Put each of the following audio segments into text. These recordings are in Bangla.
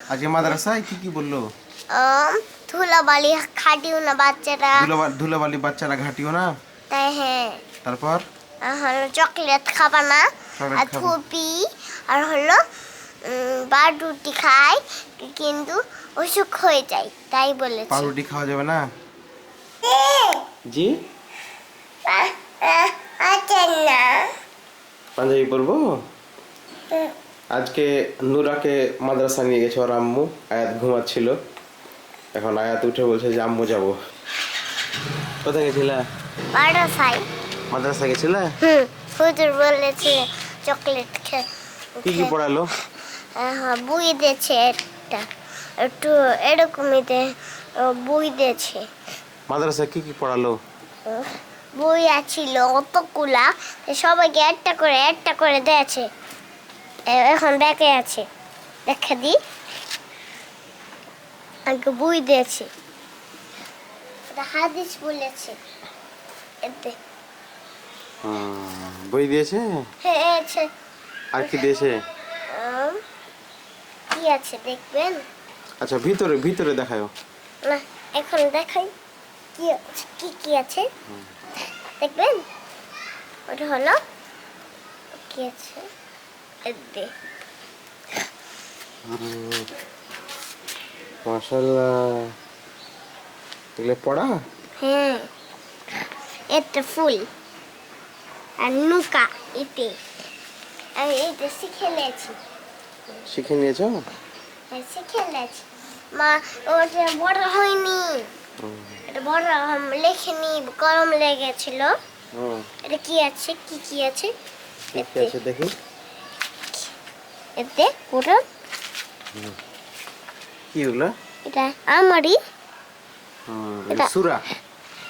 আজকে মাদ্রাসায় কি কি বলল? ধুলাবালি খাটিও না বাচ্চারা। ধুলাবা- ধুলাবালি বাচ্চারা ঘাটিও না? তাই হ্যাঁ। তারপর? আর হলো চকলেট খাবা না। আর। থুপি। আর হলো বার রুটি খায় কিন্তু অসুখ হয়ে যায় তাই বলেছে। পাউরুটি খাওয়া যাবে না? জি? আচ্ছা না। পাঞ্জাবি পরবো? আজকে নুরাকে মাদ্রাসা নিয়ে গেছে ওর আম্মু। আয়াত ঘুমাচ্ছিল। এখন আয়াত উঠে বলছে যে আম্মু যাব। কোথায় গেছিলে? খাই মাদ্রাসা গেছিলে? হুম হুজুর বলেছে চকলেট খে কি কি পড়ালো? হ্যাঁ, বই দিয়েছে একটা। একটু এরকমই দে বই দিয়েছে। মাদ্রাসা কি কি পড়ালো? বই আছিল অতগুলা। সবাইকে একটা করে একটা করে দিয়েছে। এখন দেখে আছে। দেখে দি। আগে বই দিয়েছে। এটা হাদিস বলেছে। এতে। বই দিয়েছে? হ্যাঁ আছে। আর কি দিয়েছে? কি আছে দেখবেন? আচ্ছা ভিতরে ভিতরে দেখাও না এখন দেখাই। কি আছে কি কি আছে? দেখবেন? ওটা হলো কি আছে? মাশাল্লাহ। এগুলো পড়া? এটা ফুল। আর নুকা এতে। আমি এইটা শিখে নিয়েছি। শিখে নিয়েছো? হ্যাঁ, শিখে নিয়েছি। মা ওটা বড় হয়নি। এটা বড় লেখিনি গরম লেগেছিল। হুম, এটা কি আছে? কি কি আছে? ঠিক আছে দেখি। এতে পুরো কি ওগুলো এটা আমারই হুম, এটা- সুরা।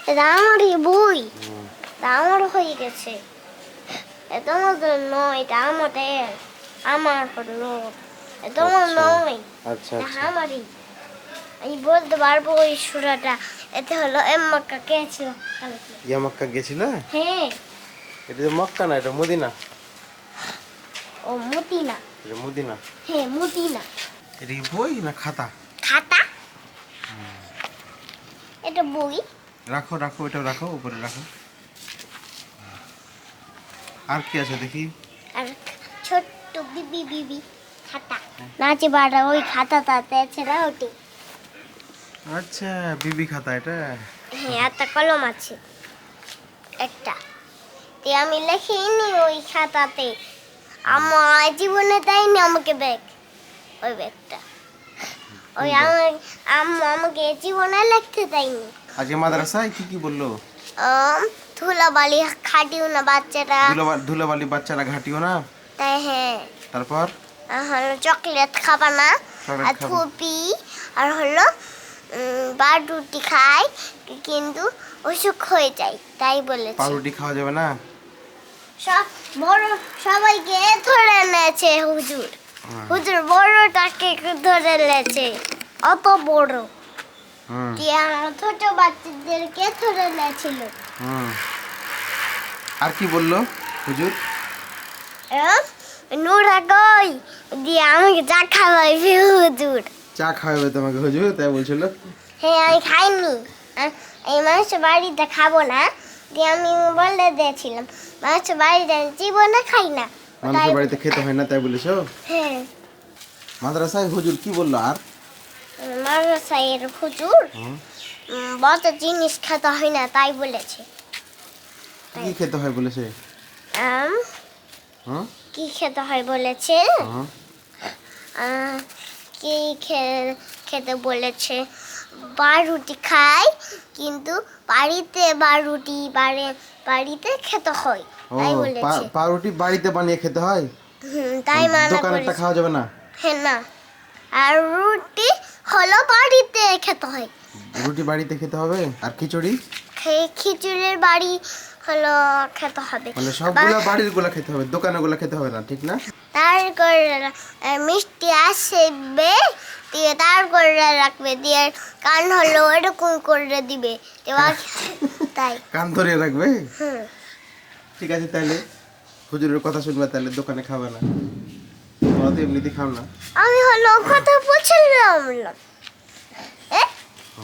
এটা আমারই বই আমার হয়ে গেছে। এটা আমাদের নয় এটা আমাদের আমার হলো। এটা আমার আচ্ছা। নয় আচ্ছা এটা আচ্ছা। আমারই। আমি বলতে পারব ওই সুরাটা। এতে হলো এম্মাকা কে ছিল কালকে। ইয়া মক্কা গেছিল? হ্যাঁ। এটা মক্কা না এটা মদিনা? ও মতিনা এটা মদিনা? হ্যাঁ মতিনা এটা কি বই না খাতা? খাতা? এটা বই। রাখো রাখো এটা রাখো উপরে রাখো। আর কি আছে দেখি? আর ছোট্ট বিবি বিবি খাতা। নাচে বাড়া ওই খাতাটাতে আছে না ওটি? আচ্ছা বিবি খাতা এটা। হ্যাঁ একটা কলম আছে। একটা। তে আমি লেখিনি ওই খাতাতে। আমার জীবনে দেয়নি আমাকে ব্যাগ। ওই ব্যাগটা। ওই আমার আম্মু আমাকে জীবনে লিখতে দেয়নি। আজকে মাদ্রাসায় কি কি বলল? ধুলাবালি খাটিও না বাচ্চারা। ধুলাবা- ধুলাবালি বাচ্চারা ঘাটিও না? তাই হ্যাঁ। তারপর? হলো চকলেট খাবা না। আর। থুপি। আর হলো বার রুটি খায় কিন্তু অসুখ হয়ে যায় তাই বলেছে। পাউরুটি খাওয়া যাবে না? সব বড় সবাইকে ধরে নিয়েছে হুজুর। হুজুর বড়টাকে ধরে নিয়েছে অত বড়। আমার ছোট বাচ্চাদেরকে ধরে নিয়েছিল হুম আর কি বলল হুজুর? নুরা কই দিয়ে আমাকে চা খাওয়াইবে হুজুর। চা খাওয়াবে তোমাকে হুজুর তাই বলছিল? হ্যাঁ আমি খাইনি। এই মানুষের বাড়িতে খাব না। দিয়ে আমি বলে দিয়েছিলাম মানুষের বাড়িতে জীবনে খাই না। মানুষের বাড়িতে খেতে হয় না তাই বলেছ? হ্যাঁ। মাদ্রাসায় হুজুর কি বলল আর? মাদ্রাসায়ের হুজুর উম, জিনিস খেতে হয় না তাই বলেছে। কি খেতে হয় বলেছে? কি খেতে হয় বলেছে? কি খেতে বলেছে? বারুটি খায় কিন্তু বাড়িতে বারুটি বাড়ি বাড়িতে খেতে হয় তাই বলেছে। পা- পাউরুটি বাড়িতে বানিয়ে খেতে হয়? তাই মানা দোকানেরটা খাওয়া যাবে না? হ্যাঁ না। আর রুটি হলো বাড়িতে খেতে হয়। রুটি বাড়িতে খেতে হবে? আর খিচুড়ি? খিচুড়ির বাড়ি হলো খেতে হবে। মানে সবগুলা বাড়িরগুলা খেতে হবে দোকানেরগুলা খেতে হবে না ঠিক না? তারপর মিষ্টি আসবে দিয়ে তারপর রাখবে দিয়ে কান হলো এরকম করে দিবে। তাই। কান ধরে রাখবে? ঠিক আছে তাহলে হুজুরের কথা শুনবে তাহলে দোকানে খাবে না। তোমরা তো এমনিতে খাও না। আমি হলো কথা বলছিলাম